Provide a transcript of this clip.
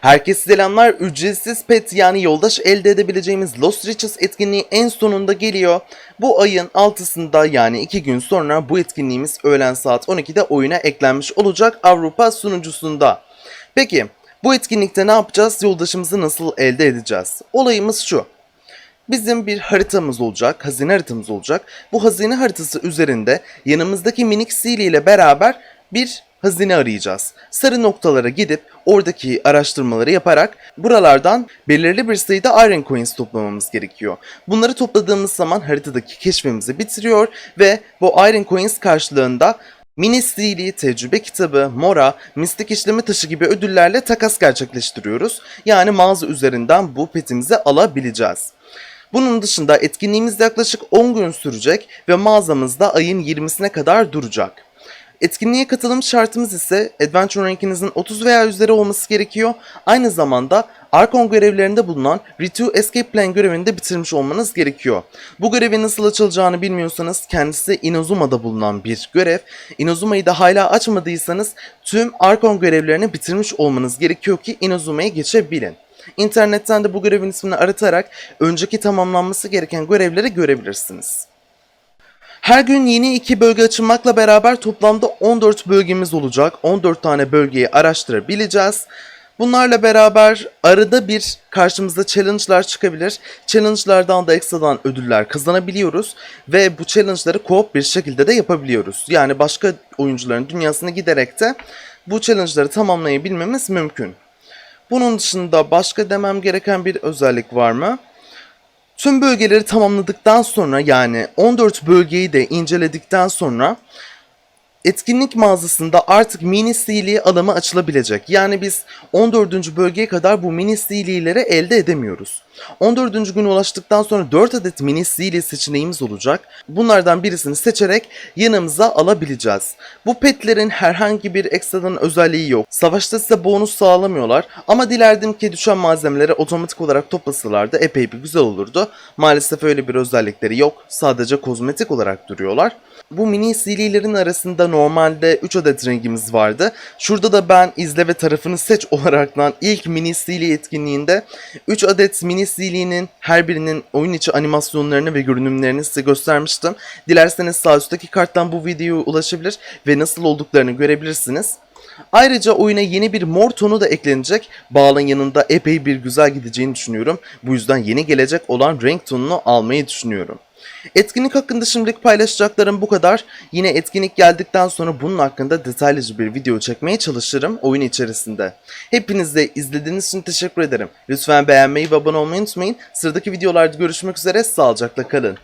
Herkese selamlar. Ücretsiz pet yani yoldaş elde edebileceğimiz Lost Riches etkinliği en sonunda geliyor. Bu ayın 6'sında yani 2 gün sonra bu etkinliğimiz öğlen saat 12'de oyuna eklenmiş olacak Avrupa sunucusunda. Peki bu etkinlikte ne yapacağız? Yoldaşımızı nasıl elde edeceğiz? Olayımız şu. Bizim bir haritamız olacak, hazine haritamız olacak. Bu hazine haritası üzerinde yanımızdaki minik Sealy ile beraber bir hazine arayacağız. Sarı noktalara gidip oradaki araştırmaları yaparak buralardan belirli bir sayıda Iron Coins toplamamız gerekiyor. Bunları topladığımız zaman haritadaki keşfimizi bitiriyor ve bu Iron Coins karşılığında Mini Sealy, tecrübe kitabı, mora, mistik işleme taşı gibi ödüllerle takas gerçekleştiriyoruz. Yani mağaza üzerinden bu petimizi alabileceğiz. Bunun dışında etkinliğimiz yaklaşık 10 gün sürecek ve mağazamızda ayın 20'sine kadar duracak. Etkinliğe katılım şartımız ise Adventure rankinizin 30 veya üzeri olması gerekiyor. Aynı zamanda Arkon görevlerinde bulunan Reto Escape Plan görevini de bitirmiş olmanız gerekiyor. Bu görevin nasıl açılacağını bilmiyorsanız kendisi Inazuma'da bulunan bir görev. Inazuma'yı da hala açmadıysanız tüm Arkon görevlerini bitirmiş olmanız gerekiyor ki Inazuma'ya geçebilin. İnternetten de bu görevin ismini aratarak önceki tamamlanması gereken görevleri görebilirsiniz. Her gün yeni iki bölge açılmakla beraber toplamda 14 bölgemiz olacak. 14 tane bölgeyi araştırabileceğiz. Bunlarla beraber arada bir karşımıza challenge'lar çıkabilir. Challenge'lardan da ekstradan ödüller kazanabiliyoruz. Ve bu challenge'ları co-op bir şekilde de yapabiliyoruz. Yani başka oyuncuların dünyasına giderek de bu challenge'ları tamamlayabilmemiz mümkün. Bunun dışında başka demem gereken bir özellik var mı? Tüm bölgeleri tamamladıktan sonra yani 14 bölgeyi de inceledikten sonra etkinlik mağazasında artık mini CD alımı açılabilecek. Yani biz 14. bölgeye kadar bu mini CD'leri elde edemiyoruz. 14. güne ulaştıktan sonra 4 adet mini CD seçeneğimiz olacak. Bunlardan birisini seçerek yanımıza alabileceğiz. Bu petlerin herhangi bir ekstradan özelliği yok. Savaşta size bonus sağlamıyorlar ama dilerdim ki düşen malzemeleri otomatik olarak toplasalar da epey bir güzel olurdu. Maalesef öyle bir özellikleri yok. Sadece kozmetik olarak duruyorlar. Bu mini CD'lerin arasında normalde 3 adet rengimiz vardı. Şurada da ben izle ve tarafını seç olaraktan ilk mini CD etkinliğinde 3 adet mini CD'nin her birinin oyun içi animasyonlarını ve görünümlerini size göstermiştim. Dilerseniz sağ üstteki karttan bu videoya ulaşabilir ve nasıl olduklarını görebilirsiniz. Ayrıca oyuna yeni bir mor tonu da eklenecek. Bağlın yanında epey bir güzel gideceğini düşünüyorum. Bu yüzden yeni gelecek olan renk tonunu almayı düşünüyorum. Etkinlik hakkında şimdilik paylaşacaklarım bu kadar. Yine etkinlik geldikten sonra bunun hakkında detaylıca bir video çekmeye çalışırım oyun içerisinde. Hepinize izlediğiniz için teşekkür ederim. Lütfen beğenmeyi ve abone olmayı unutmayın. Sıradaki videolarda görüşmek üzere. Sağlıcakla kalın.